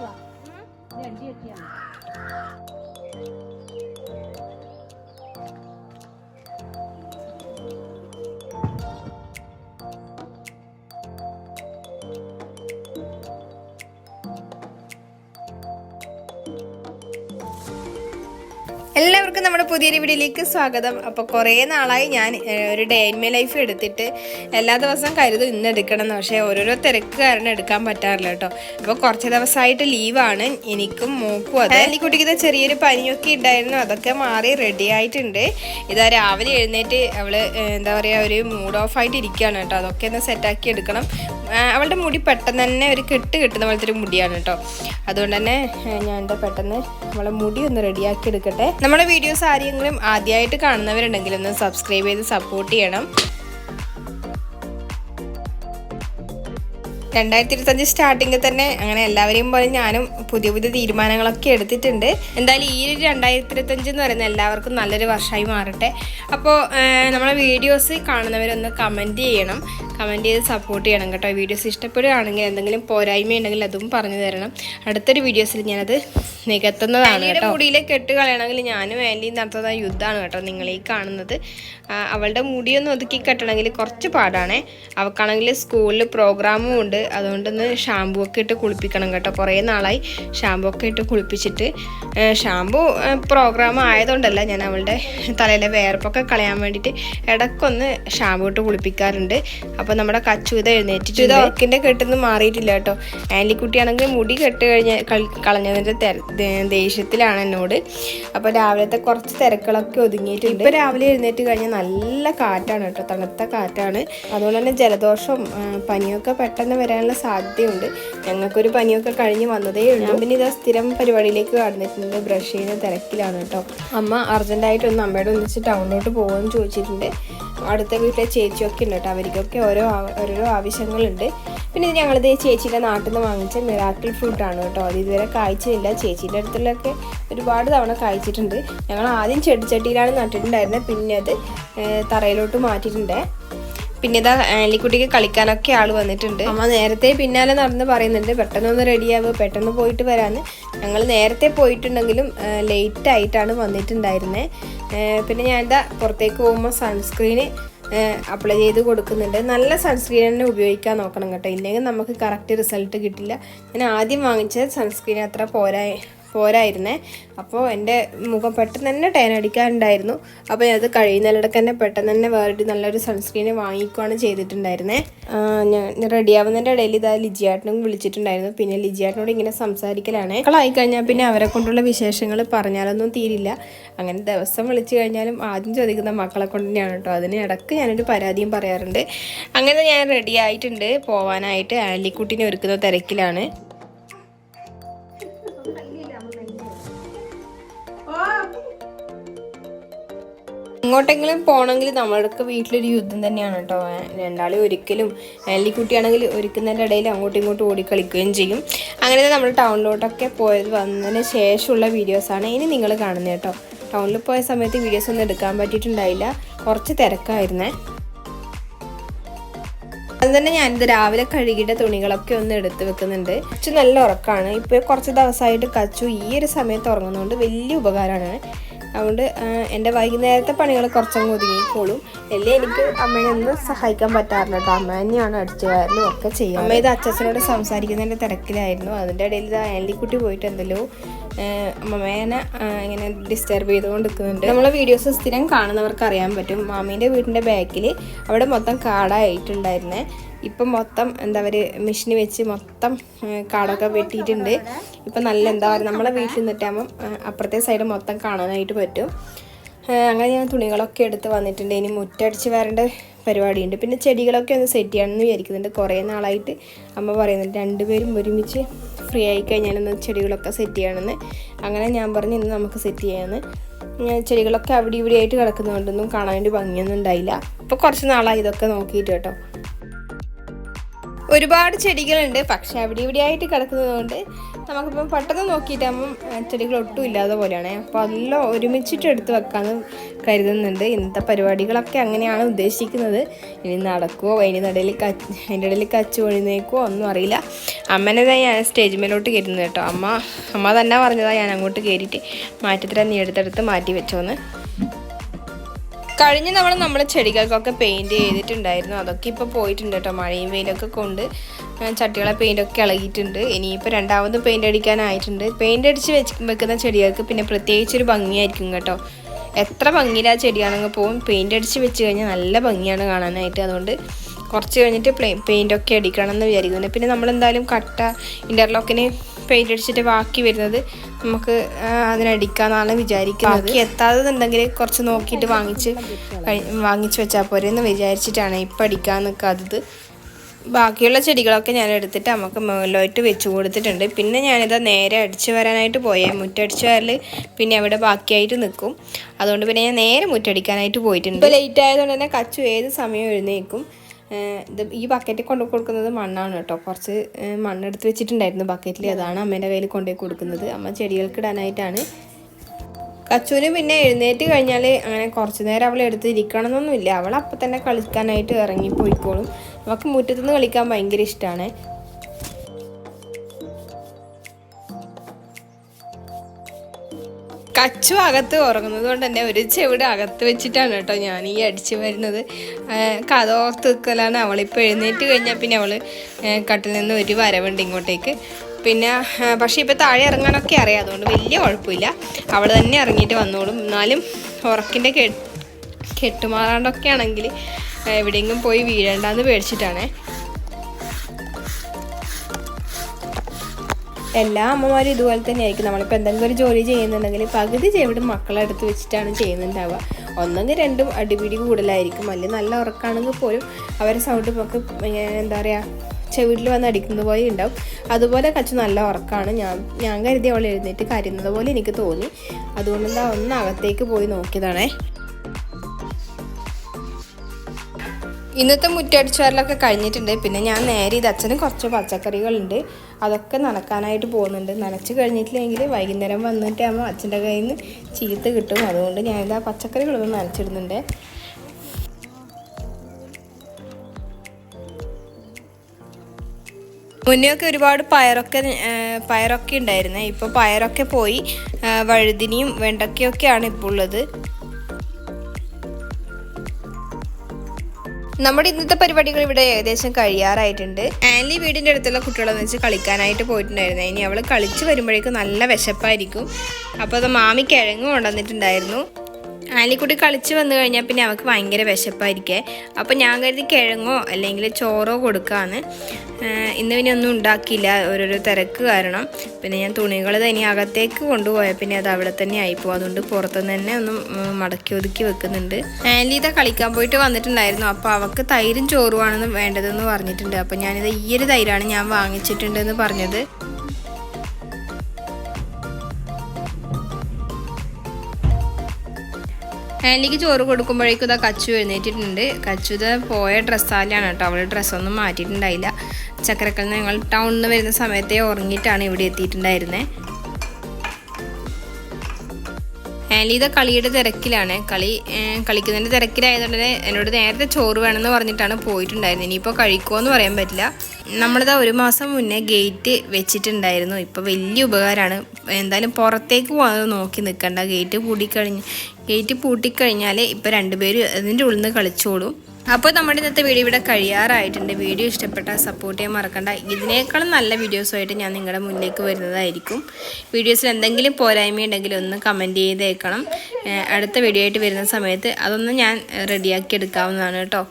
嗯，练练练。എല്ലാവർക്കും നമ്മുടെ പുതിയൊരു വീഡിയോയിലേക്ക് സ്വാഗതം. അപ്പോൾ കുറേ നാളായി ഞാൻ ഒരു ഡേ ഇൻ ലൈഫ് എടുത്തിട്ട് എല്ലാ ദിവസവും കരുതും ഇന്ന് എടുക്കണം എന്ന്. പക്ഷേ ഓരോരോ തിരക്ക് കാരണം എടുക്കാൻ പറ്റാറില്ല കേട്ടോ. അപ്പോൾ കുറച്ച് ദിവസമായിട്ട് ലീവാണ് എനിക്കും മൂക്കും അതെ. കുട്ടിക്ക് ചെറിയൊരു പനിയൊക്കെ ഉണ്ടായിരുന്നു അതൊക്കെ മാറി റെഡി ആയിട്ടുണ്ട്. ഇതാ രാവിലെ എഴുന്നേറ്റ് അവൾ എന്താ പറയുക ഒരു മൂഡ് ഓഫ് ആയിട്ട് ഇരിക്കുകയാണ് കേട്ടോ. അതൊക്കെ ഒന്ന് സെറ്റാക്കി എടുക്കണം. അവളുടെ മുടി പെട്ടെന്ന് തന്നെ ഒരു കെട്ട് കിട്ടുന്ന പോലത്തെ ഒരു മുടിയാണ് കേട്ടോ. അതുകൊണ്ട് തന്നെ ഞാൻ പെട്ടെന്ന് നമ്മളെ മുടി ഒന്ന് റെഡിയാക്കി എടുക്കട്ടെ. നമ്മുടെ വീഡിയോസ് ആരെങ്കിലും ആദ്യമായിട്ട് കാണുന്നവരുണ്ടെങ്കിൽ ഒന്ന് സബ്സ്ക്രൈബ് ചെയ്ത് സപ്പോർട്ട് ചെയ്യണം. രണ്ടായിരത്തി ഇരുപത്തഞ്ച് സ്റ്റാർട്ടിങ്ങിൽ തന്നെ അങ്ങനെ എല്ലാവരെയും പോലെ ഞാനും പുതിയ പുതിയ തീരുമാനങ്ങളൊക്കെ എടുത്തിട്ടുണ്ട്. എന്തായാലും ഈ ഒരു രണ്ടായിരത്തി ഇരുപത്തഞ്ച് എന്ന് പറയുന്നത് എല്ലാവർക്കും നല്ലൊരു വർഷമായി മാറട്ടെ. അപ്പോൾ നമ്മളെ വീഡിയോസ് കാണുന്നവരൊന്ന് കമന്റ് ചെയ്യണം. കമന്റ് ചെയ്ത് സപ്പോർട്ട് ചെയ്യണം കേട്ടോ. വീഡിയോസ് ഇഷ്ടപ്പെടുകയാണെങ്കിൽ എന്തെങ്കിലും പോരായ്മ ഉണ്ടെങ്കിൽ അതും പറഞ്ഞു തരണം. അടുത്തൊരു വീഡിയോസിൽ ഞാനത് നികത്തുന്നതാണ് കേട്ടോ. മുടിയിലെ കെട്ട് കളയണമെങ്കിൽ ഞാനും വേണ്ടി നടത്തുന്ന യുദ്ധമാണ് കേട്ടോ നിങ്ങളീ കാണുന്നത്. ആ, അവളുടെ മുടിയൊന്നും ഒതുക്കി കെട്ടണമെങ്കിൽ കുറച്ച് പാടാണേ. അവൾക്കാണെങ്കിൽ സ്കൂളിൽ പ്രോഗ്രാമും ഉണ്ട്. അതുകൊണ്ടൊന്ന് ഷാമ്പു ഒക്കെ ഇട്ട് കുളിപ്പിക്കണം കേട്ടോ. കുറേ നാളായി ഷാമ്പു ഒക്കെ ഇട്ട് കുളിപ്പിച്ചിട്ട്. ഷാമ്പൂ പ്രോഗ്രാം ആയതുകൊണ്ടല്ല ഞാൻ അവളുടെ തലയിലെ വേർപ്പൊക്കെ കളയാൻ വേണ്ടിയിട്ട് ഇടയ്ക്കൊന്ന് ഷാമ്പു ഇട്ട് കുളിപ്പിക്കാറുണ്ട്. അപ്പോൾ നമ്മുടെ കച്ചൂത എഴുന്നേറ്റിട്ട് ഇത് ഓക്കിന്റെ കെട്ടൊന്നും മാറിയിട്ടില്ല കേട്ടോ. ആൻലിക്കുട്ടിയാണെങ്കിൽ മുടി കെട്ട് കഴിഞ്ഞ കള- കളഞ്ഞതിന്റെ ദേഷ്യത്തിലാണ് എന്നോട്. അപ്പോൾ രാവിലത്തെ കുറച്ച് തിരക്കുകളൊക്കെ ഒതുങ്ങിയിട്ടുണ്ട്. ഇപ്പോൾ രാവിലെ എഴുന്നേറ്റ് കഴിഞ്ഞാൽ നല്ല കാറ്റാണ് കേട്ടോ തണുത്ത കാറ്റാണ്. അതുകൊണ്ട് തന്നെ ജലദോഷം പനിയൊക്കെ പെട്ടെന്ന് വരാനുള്ള സാധ്യതയുണ്ട്. ഞങ്ങൾക്കൊരു പനിയൊക്കെ കഴിഞ്ഞ് വന്നതേ ഉള്ളൂ. പിന്നെ ഇതാ സ്ഥിരം പരിപാടിയിലേക്ക് കടന്നിട്ടുണ്ട് ബ്രഷ് ചെയ്യുന്ന തിരക്കിലാണ് കേട്ടോ. അമ്മ അർജന്റായിട്ട് ഒന്ന് അമ്മയോട് ഒന്നിച്ച് ടൗണിലോട്ട് പോകുമെന്ന് ചോദിച്ചിട്ടുണ്ട്. അടുത്ത വീട്ടിലെ ചേച്ചിയൊക്കെ ഉണ്ട് കേട്ടോ അവർക്കൊക്കെ ഓരോ ഓരോ ഓരോരോ ആവശ്യങ്ങളുണ്ട്. പിന്നെ ഇത് ഞങ്ങളിത് ചേച്ചിയുടെ നാട്ടിൽ നിന്ന് വാങ്ങിച്ച മിറാക്കിൾ ഫ്രൂട്ടാണ് കേട്ടോ. അത് ഇതുവരെ കായ്ച്ചില്ല ചേച്ചിയുടെ അടുത്തുള്ളൊക്കെ ഒരുപാട് തവണ കായ്ച്ചിട്ടുണ്ട്. ഞങ്ങൾ ആദ്യം ചെടിച്ചട്ടിയിലാണ് നട്ടിട്ടുണ്ടായിരുന്നത് പിന്നെ അത് തറയിലോട്ട് മാറ്റിയിട്ടുണ്ട്. പിന്നെ ഇതാ ആലിക്കുട്ടിക്ക് കളിക്കാനൊക്കെ ആൾ വന്നിട്ടുണ്ട്. അമ്മ നേരത്തെ പിന്നാലെ നടന്ന് പറയുന്നുണ്ട് പെട്ടെന്നൊന്ന് റെഡിയാവുക പെട്ടെന്ന് പോയിട്ട് വരാന്ന്. ഞങ്ങൾ നേരത്തെ പോയിട്ടുണ്ടെങ്കിലും ലേറ്റ് ആയിട്ടാണ് വന്നിട്ടുണ്ടായിരുന്നത് പിന്നെ ഞാൻ എന്താ പുറത്തേക്ക് പോകുമ്പോൾ സൺസ്ക്രീന് അപ്ലൈ ചെയ്ത് കൊടുക്കുന്നുണ്ട്. നല്ല സൺസ്ക്രീൻ തന്നെ ഉപയോഗിക്കാൻ നോക്കണം കേട്ടോ. ഇല്ലെങ്കിൽ നമുക്ക് കറക്റ്റ് റിസൾട്ട് കിട്ടില്ല. ഞാൻ ആദ്യം വാങ്ങിച്ച സൺസ്ക്രീൻ അത്ര പോരാ. പോരായിരുന്നേ. അപ്പോൾ എന്റെ മുഖം പെട്ടെന്ന് തന്നെ ടേൻ അടിക്കാറുണ്ടായിരുന്നു അപ്പോൾ അത് കഴിയുന്നിടക്ക് തന്നെ പെട്ടെന്ന് തന്നെ വേറെ നല്ലൊരു സൺസ്ക്രീൻ വാങ്ങിക്കുകയാണ് ചെയ്തിട്ടുണ്ടായിരുന്നേ. ഞാൻ റെഡിയാവുന്നതിന്റെ ഇടയിൽ ഇതാ ലിജിയാട്ടിനും വിളിച്ചിട്ടുണ്ടായിരുന്നു. പിന്നെ ലിജിയാട്ടനോട് ഇങ്ങനെ സംസാരിക്കലാണ്. മക്കളായി കഴിഞ്ഞാൽ പിന്നെ അവരെ കൊണ്ടുള്ള വിശേഷങ്ങൾ പറഞ്ഞാലൊന്നും തീരില്ല. അങ്ങനെ ദിവസം വിളിച്ചു കഴിഞ്ഞാലും ആദ്യം ചോദിക്കുന്ന മക്കളെ കൊണ്ട് തന്നെയാണ് കേട്ടോ. അതിന് ഇടയ്ക്ക് ഞാനൊരു പരാതിയും പറയാറുണ്ട്. അങ്ങനെ ഞാൻ റെഡി ആയിട്ടുണ്ട്. പോവാനായിട്ട് ആലിക്കുട്ടിനെ ഒരുക്കുന്ന തിരക്കിലാണ്. എങ്ങോട്ടെങ്കിലും പോകണമെങ്കിൽ നമ്മൾക്ക് വീട്ടിലൊരു യുദ്ധം തന്നെയാണ് കേട്ടോ. രണ്ടാളെ ഒരിക്കലും എല്ലിക്കുട്ടിയാണെങ്കിൽ ഒരുക്കുന്നതിന്റെ ഇടയിൽ അങ്ങോട്ടും ഇങ്ങോട്ടും ഓടിക്കളിക്കുകയും ചെയ്യും. അങ്ങനെ നമ്മൾ ടൗണിലോട്ടൊക്കെ പോയത് വന്നതിന് ശേഷമുള്ള വീഡിയോസാണ് ഇനി നിങ്ങൾ കാണുന്നത് കേട്ടോ. ടൗണിൽ പോയ സമയത്ത് വീഡിയോസ് ഒന്നും എടുക്കാൻ പറ്റിയിട്ടുണ്ടായില്ല. കുറച്ച് തിരക്കായിരുന്നേ. അത് തന്നെ ഞാനിത് രാവിലെ കഴുകിയുടെ തുണികളൊക്കെ ഒന്ന് എടുത്ത് വെക്കുന്നുണ്ട്. കുറച്ച് നല്ല ഉറക്കമാണ്. ഇപ്പോൾ കുറച്ച് ദിവസമായിട്ട് കച്ചു ഈ ഒരു സമയത്ത് ഉറങ്ങുന്നതുകൊണ്ട് വലിയ ഉപകാരമാണ്. അതുകൊണ്ട് എന്റെ വൈകുന്നേരത്തെ പണികൾ കുറച്ചങ്ങ് ഒതുങ്ങിക്കോളും. അല്ലേ എനിക്ക് അമ്മയെ ഒന്ന് സഹായിക്കാൻ പറ്റാറില്ല കേട്ടോ. അമ്മ തന്നെയാണ് അടിച്ചു വാരലും ഒക്കെ ചെയ്യുക അമ്മ ഇത് അച്ഛനോട് സംസാരിക്കുന്നതിന്റെ തിരക്കിലായിരുന്നു. അതിന്റെ ഇടയിൽ ഇത് ആൻലിക്കുട്ടി പോയിട്ട് എന്തെല്ലോ അമ്മേനെ ഇങ്ങനെ ഡിസ്റ്റർബ് ചെയ്തുകൊണ്ട് നിൽക്കുന്നുണ്ട് നമ്മളെ വീഡിയോസ് സ്ഥിരം കാണുന്നവർക്ക് അറിയാൻ പറ്റും. മാമീന്റെ വീടിന്റെ ബാക്കിൽ അവിടെ മൊത്തം കാടായിട്ടുണ്ടായിരുന്നേ. ഇപ്പം മൊത്തം എന്താ പറയുക മെഷീൻ വെച്ച് മൊത്തം കാടൊക്കെ വെട്ടിയിട്ടുണ്ട്. ഇപ്പം നല്ല എന്താ പറയുക നമ്മളെ വീട്ടിൽ നിന്നിട്ടാകുമ്പം അപ്പുറത്തെ സൈഡ് മൊത്തം കാണാനായിട്ട് പറ്റും. അങ്ങനെ ഞാൻ തുണികളൊക്കെ എടുത്ത് വന്നിട്ടുണ്ട്. ഇനി മുറ്റടിച്ച് വരേണ്ട പരിപാടിയുണ്ട്. പിന്നെ ചെടികളൊക്കെ ഒന്ന് സെറ്റ് ചെയ്യണമെന്ന് വിചാരിക്കുന്നുണ്ട്. കുറേ നാളായിട്ട് അമ്മ പറയുന്നുണ്ട് രണ്ടുപേരും ഒരുമിച്ച് ഫ്രീ ആയി കഴിഞ്ഞാലൊന്ന് ചെടികളൊക്കെ സെറ്റ് ചെയ്യണമെന്ന്. അങ്ങനെ ഞാൻ പറഞ്ഞു ഇന്ന് നമുക്ക് സെറ്റ് ചെയ്യാമെന്ന് ചെടികളൊക്കെ അവിടെ ഇവിടെ ആയിട്ട് കിടക്കുന്നതുകൊണ്ടൊന്നും കാണാൻ വേണ്ടി ഭംഗിയൊന്നും ഉണ്ടായില്ല. അപ്പോൾ കുറച്ച് നാളായി ഇതൊക്കെ നോക്കിയിട്ട് കേട്ടോ. ഒരുപാട് ചെടികളുണ്ട്. പക്ഷെ അവിടെ ഇവിടെ ആയിട്ട് കിടക്കുന്നത് കൊണ്ട് നമുക്കിപ്പം പെട്ടെന്ന് നോക്കിയിട്ടാകുമ്പം ചെടികൾ ഒട്ടും ഇല്ലാതെ പോലെയാണ്. അപ്പോൾ എല്ലാം ഒരുമിച്ചിട്ട് എടുത്ത് വെക്കാമെന്ന് കരുതുന്നുണ്ട്. ഇന്നത്തെ പരിപാടികളൊക്കെ അങ്ങനെയാണ് ഉദ്ദേശിക്കുന്നത്. ഇനി നടക്കുമോ അതിന്റെ ഇടയിൽ കച്ച് അതിന്റെ ഇടയിൽ കച്ച് ഒഴിഞ്ഞേക്കുമോ ഒന്നും അറിയില്ല. അമ്മനെ തന്നെ ഞാൻ സ്റ്റേജ് മേലോട്ട് കയറ്റുന്നത് കേട്ടോ. അമ്മ അമ്മ തന്നെ പറഞ്ഞതാണ് ഞാൻ അങ്ങോട്ട് കയറിയിട്ട് മാറ്റത്തില നീ എടുത്തെടുത്ത് മാറ്റി വെച്ചോന്ന്. കഴിഞ്ഞ തവണ നമ്മൾ ചെടികൾക്കൊക്കെ പെയിന്റ് ചെയ്തിട്ടുണ്ടായിരുന്നു. അതൊക്കെ ഇപ്പോൾ പോയിട്ടുണ്ട് കേട്ടോ മഴയും വെയിലൊക്കെ കൊണ്ട് ആ, ചട്ടികളെ പെയിന്റൊക്കെ ഇളകിയിട്ടുണ്ട്. ഇനിയിപ്പോൾ രണ്ടാമത് പെയിന്റ് അടിക്കാനായിട്ടുണ്ട്. പെയിന്റ് അടിച്ച് വെച്ച് വെക്കുന്ന ചെടികൾക്ക് പിന്നെ പ്രത്യേകിച്ച് ഒരു ഭംഗിയായിരിക്കും കേട്ടോ. എത്ര ഭംഗിയിലാ ചെടിയാണെങ്കിൽ പോകും പെയിന്റ് അടിച്ച് വെച്ച് കഴിഞ്ഞാൽ നല്ല ഭംഗിയാണ് കാണാനായിട്ട്. അതുകൊണ്ട് കുറച്ച് കഴിഞ്ഞിട്ട് പ്ലേ പെയിന്റൊക്കെ അടിക്കണം എന്ന് വിചാരിക്കുന്നു. പിന്നെ നമ്മളെന്തായാലും കട്ട ഇന്റർലോക്കിന് പെയിന്റ് അടിച്ചിട്ട് ബാക്കി വരുന്നത് നമുക്ക് അതിനടിക്കാന്നാണ് വിചാരിക്കുന്നത്. ബാക്കി എത്താതെന്നുണ്ടെങ്കിൽ കുറച്ച് നോക്കിയിട്ട് വാങ്ങിച്ച് വാങ്ങിച്ച് വെച്ചാൽ പോരെ എന്ന് വിചാരിച്ചിട്ടാണ് ഇപ്പം അടിക്കാൻ നിൽക്കാത്തത് ബാക്കിയുള്ള ചെടികളൊക്കെ ഞാൻ എടുത്തിട്ട് നമുക്ക് മുകളിലോട്ട് വെച്ച് കൊടുത്തിട്ടുണ്ട്. പിന്നെ ഞാനിത് നേരെ അടിച്ചു വരാനായിട്ട് പോയേ. മുറ്റടിച്ചു വരൽ പിന്നെ അവിടെ ബാക്കിയായിട്ട് നിൽക്കും അതുകൊണ്ട് പിന്നെ ഞാൻ നേരെ മുറ്റടിക്കാനായിട്ട് പോയിട്ടുണ്ട്. ഇപ്പോൾ ലേറ്റ് ആയതുകൊണ്ട് തന്നെ കച്ചു ഏത് സമയം എഴുന്നേക്കും? ഇത് ഈ ബക്കറ്റിൽ കൊണ്ടു കൊടുക്കുന്നത് മണ്ണാണ് കേട്ടോ. കുറച്ച് മണ്ണ് മണ്ണെടുത്ത് വെച്ചിട്ടുണ്ടായിരുന്നു ബക്കറ്റിൽ അതാണ് അമ്മേന്റെ കയ്യിൽ കൊണ്ടുപോയി കൊടുക്കുന്നത്. അമ്മ ചെടികൾക്ക് ഇടാനായിട്ടാണ്. കച്ചൂന് പിന്നെ എഴുന്നേറ്റ് കഴിഞ്ഞാൽ അങ്ങനെ കുറച്ച് നേരം അവൾ എടുത്ത് ഇരിക്കണം എന്നൊന്നുമില്ല അവൾ അപ്പം തന്നെ കളിക്കാനായിട്ട് ഇറങ്ങി പോയിക്കോളും അവൾക്ക് മുറ്റത്തുനിന്ന് കളിക്കാൻ ഭയങ്കര ഇഷ്ടമാണ് കച്ചു അകത്ത് ഉറങ്ങുന്നത് കൊണ്ട് തന്നെ ഒരു ചെവിടെ അകത്ത് വെച്ചിട്ടാണ് കേട്ടോ ഞാൻ ഈ അടിച്ചു വരുന്നത്. കഥ ഓർത്ത് നിൽക്കലാണ് അവളിപ്പോൾ എഴുന്നേറ്റ് കഴിഞ്ഞാൽ പിന്നെ അവൾ കട്ടിൽ നിന്ന് ഒരു വരവുണ്ട് ഇങ്ങോട്ടേക്ക്. പിന്നെ പക്ഷേ ഇപ്പോൾ താഴെ ഇറങ്ങാനൊക്കെ അറിയാം. അതുകൊണ്ട് വലിയ കുഴപ്പമില്ല. അവൾ തന്നെ ഇറങ്ങിയിട്ട് വന്നോളും. എന്നാലും ഉറക്കിന്റെ കെ കെട്ടുമാറാണ്ടൊക്കെ ആണെങ്കിൽ എവിടെയെങ്കിലും പോയി വീഴണ്ടെന്ന് പേടിച്ചിട്ടാണേ. എല്ലാ അമ്മമാരും ഇതുപോലെ തന്നെ ആയിരിക്കും നമ്മളിപ്പോൾ എന്തെങ്കിലും ഒരു ജോലി ചെയ്യുന്നുണ്ടെങ്കിൽ പകുതി ചെവിടും മക്കളെ അടുത്ത് വെച്ചിട്ടാണ് ചെയ്യുന്നുണ്ടാവുക. ഒന്നെങ്കിൽ രണ്ടും അടിപിടി കൂടുതലായിരിക്കും. അല്ലെങ്കിൽ നല്ല ഉറക്കാണെങ്കിൽ പോലും അവരെ സൗണ്ട് നമുക്ക് എന്താ പറയുക ചെവിടിൽ വന്ന് അടിക്കുന്നത് പോലെ ഉണ്ടാവും. അതുപോലെ കച്ചു നല്ല ഉറക്കമാണ് ഞാൻ ഞാൻ കരുതി അവൾ എഴുന്നേറ്റ് കരുന്നത് പോലെ എനിക്ക് തോന്നി. അതുകൊണ്ട് എന്താ ഒന്ന് അകത്തേക്ക് പോയി നോക്കിയതാണേ. ഇന്നത്തെ മുറ്റടിച്ചാറിലൊക്കെ കഴിഞ്ഞിട്ടുണ്ട്. പിന്നെ ഞാൻ നേരെ ഇത് അച്ഛന് കുറച്ച് പച്ചക്കറികളുണ്ട്. അതൊക്കെ നനക്കാനായിട്ട് പോകുന്നുണ്ട്. നനച്ച് കഴിഞ്ഞിട്ടില്ലെങ്കിൽ വൈകുന്നേരം വന്നിട്ട് ആകുമ്പോൾ അച്ഛന്റെ കയ്യിൽ നിന്ന് ചീത്ത കിട്ടും. അതുകൊണ്ട് ഞാനിത് ആ പച്ചക്കറികളൊന്നും നനച്ചിടുന്നുണ്ട്. മുന്നെയൊക്കെ ഒരുപാട് പയറൊക്കെ പയറൊക്കെ ഉണ്ടായിരുന്നേ. ഇപ്പോൾ പയറൊക്കെ പോയി വഴുതിനിയും വെണ്ടക്കയൊക്കെയാണ് ഇപ്പോൾ ഉള്ളത്. നമ്മുടെ ഇന്നത്തെ പരിപാടികൾ ഇവിടെ ഏകദേശം കഴിയാറായിട്ടുണ്ട്. ആൻലി വീടിന്റെ അടുത്തുള്ള കുട്ടികളെന്ന് വെച്ച് കളിക്കാനായിട്ട് പോയിട്ടുണ്ടായിരുന്നു. ഇനി അവൾ കളിച്ച് വരുമ്പോഴേക്കും നല്ല വിശപ്പായിരിക്കും. അപ്പോൾ അത് മാമി കിഴങ്ങ് കൊണ്ടുവന്നിട്ടുണ്ടായിരുന്നു. ആലിക്കുട്ടി കളിച്ച് വന്നു കഴിഞ്ഞാൽ പിന്നെ അവൾക്ക് ഭയങ്കര വിശപ്പായിരിക്കേ. അപ്പോൾ ഞാൻ കരുതി കിഴങ്ങോ അല്ലെങ്കിൽ ചോറോ കൊടുക്കാന്ന്. ഇന്ന് പിന്നെ ഒന്നും ഉണ്ടാക്കിയില്ല. ഓരോരോ തിരക്ക് കാരണം. പിന്നെ ഞാൻ തുണികൾ തന്നെ അകത്തേക്ക് കൊണ്ടുപോയാൽ പിന്നെ അത് അവിടെ തന്നെ ആയിപ്പോകും അതുകൊണ്ട് പുറത്തുനിന്ന് തന്നെ ഒന്ന് മടക്കി ഒതുക്കി വെക്കുന്നുണ്ട്. ഇതാ കളിക്കാൻ പോയിട്ട് വന്നിട്ടുണ്ടായിരുന്നു. അപ്പോൾ അവൾക്ക് തൈരും ചോറുമാണെന്ന് വേണ്ടതെന്ന് പറഞ്ഞിട്ടുണ്ട്. അപ്പോൾ ഞാനിത് ഈ ഒരു തൈരാണ് ഞാൻ വാങ്ങിച്ചിട്ടുണ്ടെന്ന് പറഞ്ഞത്. ആൻലിക്ക് ചോറ് കൊടുക്കുമ്പോഴേക്കും ഇതാ കച്ചു എഴുന്നേറ്റിട്ടുണ്ട്. കച്ചു ഇത് പോയ ഡ്രസ്സാലാണ് കേട്ടോ. അവൾ ഡ്രസ്സൊന്നും മാറ്റിയിട്ടുണ്ടായില്ല. ചക്കരക്കൽ ഞങ്ങൾ ടൗണിൽ നിന്ന് വരുന്ന സമയത്തേ ഉറങ്ങിയിട്ടാണ് ഇവിടെ എത്തിയിട്ടുണ്ടായിരുന്നത് ആൻലി കളിയുടെ തിരക്കിലാണ്. കളി കളിക്കുന്നതിന്റെ തിരക്കിലായതുകൊണ്ട് തന്നെ എന്നോട് നേരത്തെ ചോറ് വേണമെന്ന് പറഞ്ഞിട്ടാണ് പോയിട്ടുണ്ടായിരുന്നത്. ഇനിയിപ്പോൾ കഴിക്കുമോ എന്ന് പറയാൻ പറ്റില്ല. നമ്മളിതാ ഒരു മാസം മുന്നേ ഗേറ്റ് വെച്ചിട്ടുണ്ടായിരുന്നു. ഇപ്പോൾ വലിയ ഉപകാരമാണ് എന്തായാലും പുറത്തേക്ക് പോകാതെ നോക്കി നിൽക്കണ്ട. ഗേറ്റ് പൂട്ടിക്കഴിഞ്ഞ് ഗേറ്റ് പൂട്ടിക്കഴിഞ്ഞാൽ ഇപ്പോൾ രണ്ടുപേരും അതിന്റെ ഉള്ളിൽ നിന്ന് കളിച്ചോളും. അപ്പോൾ നമ്മുടെ ഇന്നത്തെ വീഡിയോ ഇവിടെ കഴിയാറായിട്ടുണ്ട്. വീഡിയോ ഇഷ്ടപ്പെട്ടാൽ സപ്പോർട്ട് ചെയ്യാൻ മറക്കണ്ട. ഇതിനേക്കാളും നല്ല വീഡിയോസുമായിട്ട് ഞാൻ നിങ്ങളുടെ മുന്നിലേക്ക് വരുന്നതായിരിക്കും. വീഡിയോസിൽ എന്തെങ്കിലും പോരായ്മ ഉണ്ടെങ്കിൽ ഒന്ന് കമന്റ് ചെയ്തേക്കണം. അടുത്ത വീഡിയോ ആയിട്ട് വരുന്ന സമയത്ത് അതൊന്ന് ഞാൻ റെഡിയാക്കി എടുക്കാവുന്നതാണ് കേട്ടോ.